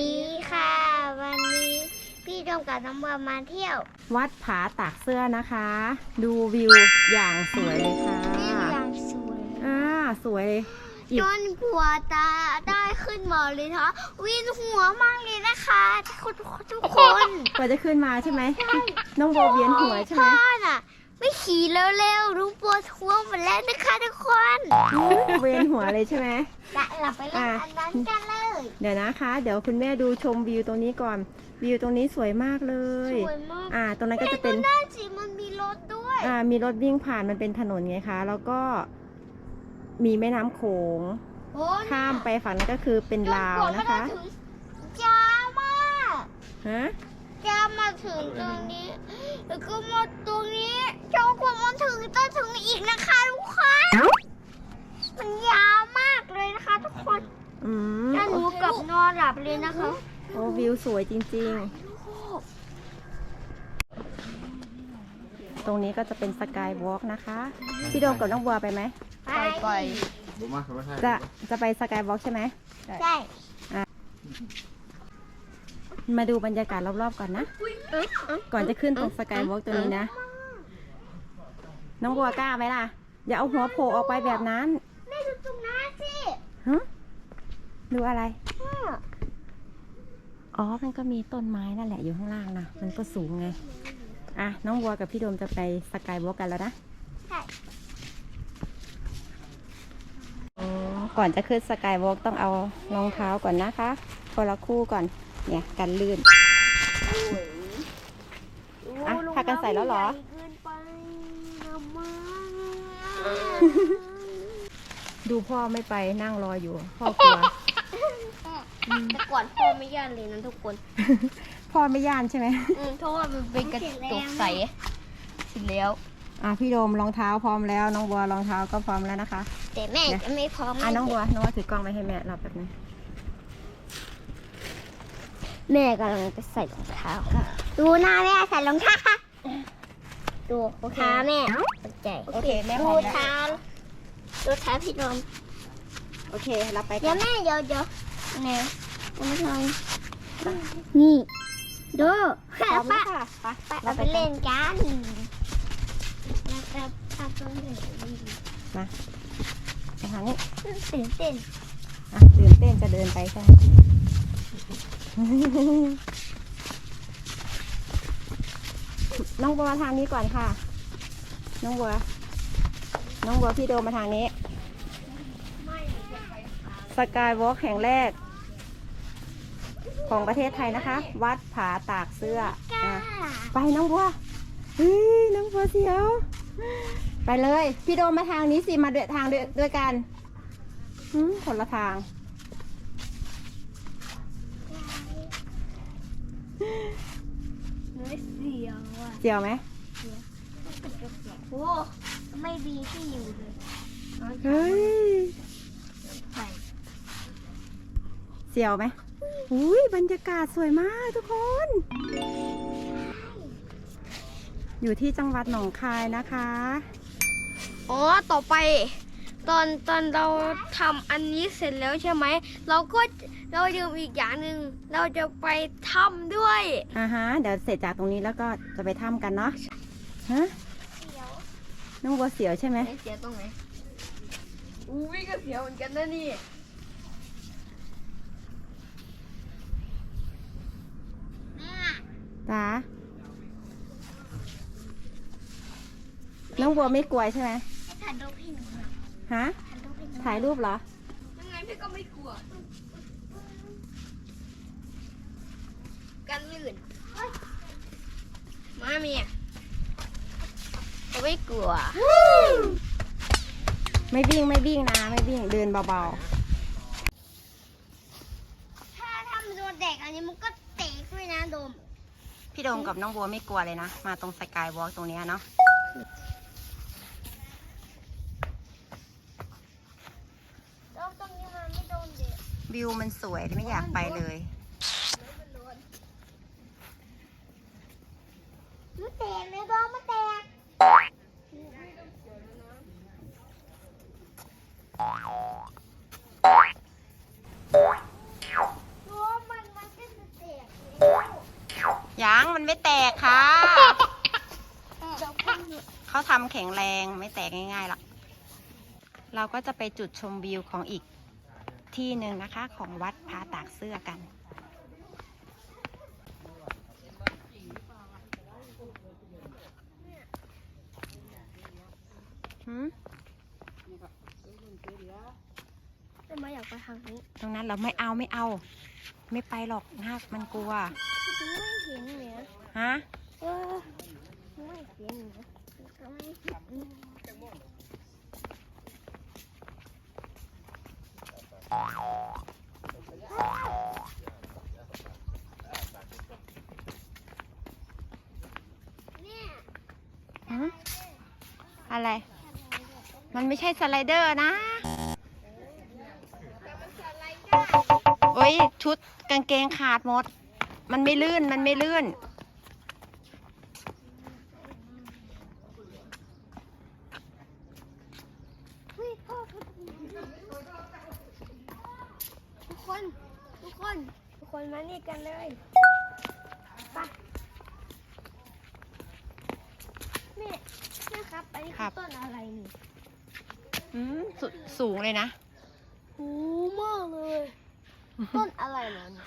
ดีค่ะ วันนี้พี่ดมกับน้องบัวมาเที่ยว วัดผาตากเสื้อนะคะ ดูวิวอย่างสวยเลยค่ะวิวอย่างสวยอ่าสวยเลยอีกจนผัวตาได้ขึ้นมาเลยนะคะวินหัวมากเลยนะคะทุกคนทุกคนกว่าจะขึ้นมาใช่ไหมน้องโบเวียนหัวใช่ไหมพ่อน่ะ ไม่ขี่เร็วๆรู้ปวดหัวหมดแล้วนะคะทุกคนเวียนหัวเลยใช่ไหมจะหลับไปเล่นอันนั้นกันเลย เดี๋ยวนะคะ เดี๋ยวคุณแม่ดูชมวิวตรงนี้ก่อน วิวตรงนี้สวยมากเลย สวยมาก อ่า ตรงนั้นก็จะเป็นแม่ดูหน้าสิมันมีรถด้วย อ่า มีรถวิ่งผ่านมันเป็นถนนไงคะ แล้วก็มีแม่น้ำโขงโอ้ข้ามไปฝั่งนั้นก็คือเป็นลาวนะคะจ้ามาก ฮะ จะมาถึงตรงนี้ แล้วก็มาตรงนี้จนกว่ามันถึงต้องถึงอีกนะคะทุกคนมันยาวมากเลยนะคะทุกคนอืมถ้าหนูกลับนอนหลับเลยนะคะโอ้วิวสวยจริง ๆ ตรงนี้ก็จะเป็นสกายวอล์กนะคะ พี่โดมกับน้องบัวไปไหม ไปไป บุมาเขาไม่ใช่จะจะไปสกายวอล์กใช่ไหม ใช่ มาดูบรรยากาศรอบๆก่อนนะ ก่อนจะขึ้นตรงสกายวอล์กตัวนี้นะ น้องบัวกล้าไหมล่ะ อย่าเอาหัวโผล่ออกไปแบบนั้นแม่ดูตรงนั้นสิฮะดูอะไร อ๋อ มันก็มีต้นไม้นั่นแหละอยู่ข้างล่างนะ มันก็สูงไง อะ น้องบัวกับพี่โดมจะไปสกายวอล์กกันแล้วนะใช่อ๋อก่อนจะขึ้นสกายวอล์กต้องเอารองเท้าก่อนนะคะคนละคู่ก่อน เนี่ยกันลื่น อะพากันใส่แล้วเหรอใญ่เกินไปนะมาดูพ่อไม่ไปนั่งรออยู่พ่อกลัว แต่ก่อนพ่อไม่ย่านเลยนะทุกคนพ่อไม่ย่านใช่ไหมอืมเพราะว่ามันเป็นกระจกใสเสร็จแล้ว อะพี่โดมรองเท้าพร้อมแล้ว น้องบัวรองเท้าก็พร้อมแล้วนะคะแต่แม่จะไม่พร้อมอะน้องบัวน้องบัวถือกล้องไว้ให้แม่รับแบบนึง แม่กำลังจะใส่รองเท้าค่ะ ดูหน้าแม่ใส่รองเท้าค่ะดูเท้าแม่สนใจโอเคแม่พดูร้อมแล้วเท้าดูเท้าพี่นมโอเครับไปเดี๋กัยวนแม่เดี๋ยวเดี๋ยวแนวเอามาทำนี่ดูพร้อมป้าแล้วค่ะไปป้าเราเอาไปไปเล่เล่นนกันแล้วก็ป้าก็เล่นมาไปทางนี้ตื่นเต้นอะตื่นเต้นจะเดินไปใช่ไหม น้องบัวทางนี้ก่อนค่ะ น้องบัว น้องบัวพี่โดมมาทางนี้ สกายวอล์กแห่งแรก ของประเทศไทยนะคะ วัดผาตากเสื้ออไปน้องบัวเฮ้ยน้องบัวเสียว ไปเลย พี่โดมมาทางนี้สิ มาเดินทางด้วยด้วยกันหืมคนละทาง เนื้อ เสียวอะเสียวไหมโอ้ไม่มีที่อยู่เลยเฮ้ยใส่เสียวไหมอุ้ยบรรยากาศสวยมากทุกคน อยู่ที่จังหวัดหนองคายนะคะ อ๋อ ต่อไป ตอนตอนเราทำอันนี้เสร็จแล้วใช่ไหม เราก็ เราลืมอีกอย่างหนึ่งเราจะไปถ้ำด้วยอ่าฮะ เดี๋ยวเสร็จจากตรงนี้แล้วก็จะไปถ้ำกันเนาะ ฮะ น้องบัวเสียวใช่ไหมเสียตรงไหนอุ้ยก็เสียวเหมือนกันนะนี่จ้าน้องบัวไม่กลัวใช่ไหมถ่ายรูปให้หนูหน่อยฮะถ่ายรูปให้หนูถ่ายรูปเหรอยังไงพี่ก็ไม่กลัว กันลื่น มาเมียก็ไม่กลัว ไม่วิ่งไม่วิ่งนะ ไม่วิ่งเดินเบาถ้าทำโดนเด็กอันนี้มันก็เตะด้วยนะโดมๆพี่โดมกับน้องบัวไม่กลัวเลยนะ มาตรงสกายวอล์กตรงเนี้ยเนาะโดมตรงนี้มันไม่โดนเด็กวิวมันสวยไม่อยากไปเลย มันแตกเลยโดมมันแตกโดมมันยังมันไม่แตกค่ะ เขาทำแข็งแรงไม่แตกง่ายๆหรอก เราก็จะไปจุดชมวิวของอีกที่หนึ่งนะคะ ของวัดพาตากเสื้อกัน หืมทำไมอยากไปทางนี้ตรงนั้นเราไม่เอาไม่เอา ไม่ไปหรอกนาคมันกลัวไม่เห็นเนี่ยฮะเออไม่เห็นเนี่ยไม่เห็นเนี่ยหืมอะไร มันไม่ใช่สไลเดอร์นะโอ้ยชุดกางเกงขาดหมด มันไม่ลื่น มันไม่ลื่นเฮ้ยพ่อพ่อทุกคน ทุกคน ทุกคนมานี่กันเลยไปแม่แม่ครับ อันนี้ครัคือบ ต้นอะไรนี่ อืมสสูงเลยนะ โอ้มากเลย ต้นอะไรเหรอเนี่ย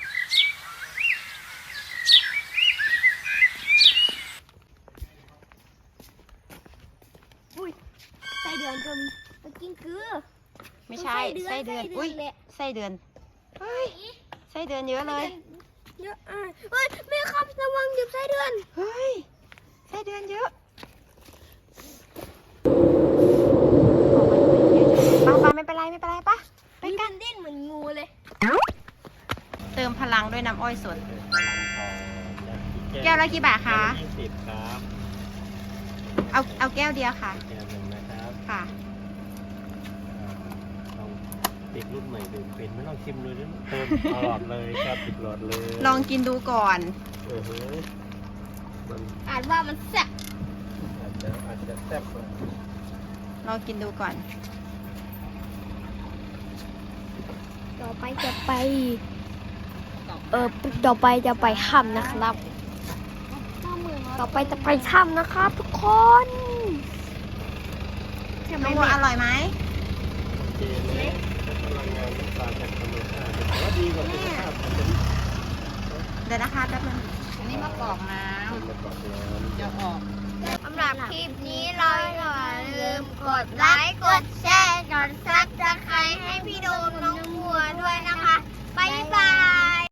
อุ้ยไส้เดือนก็มีมากินเกลือ ไม่ใช่ไส้ไส้เดืเดืออนนไส้เดือนอุ้ยแหละไส้เดือนเฮ้ยไส้เดือนเยอะเลยเยอะอะเฮ้ยแม่ครับระวังหยิบไส้เดือน เฮ้ยไส้เดือนเยอะปาปา ไม่เป็นไรไม่เป็นไรปะไปไปกักันนดิ้นเหมือนงูเลย เติมพลังด้วยน้ำอ้อยสดพลังทองแก้วละกี่บาทคะ ยี่สิบครับเอาเอาแก้วเดียวค่ะ แก้วหนึ่งนะครับค่ะ อ่าลองติดรุ่นใหม่ดื่มเป็นไม่ต้องชิมเลยนะเติมตลอดเลยครับติดหลอดเลยลองกินดูก่อน เออเฮ้ยมันอ่านว่ามันแซ่บอาจจะอาจจะแซ่บกว่าลองกินดูก่อน ต่อไปจะไป เออต่อไปจะไปถ้ำนะครับ ต่อไปจะไปถ้ำนะครับ ทุกคนใช่ไหมน้องวัวแม่อร่อยไหมเจเล็กพลังงานน้ำตาลจากธรรมชาติแต่ว่าดีกว่าสุขภาพมันเป็นเดี๋ยวนะคะแป๊บนึงอันนี้มะกอกน้คนมาบอกแล้วำจะออกสำหรับคลิปนี้เราอย่าลืมกดไลค์ กดแชร์ กดซับสไครต์ให้พี่โดมน้องบัวด้วยนะคะ บ๊ายบาย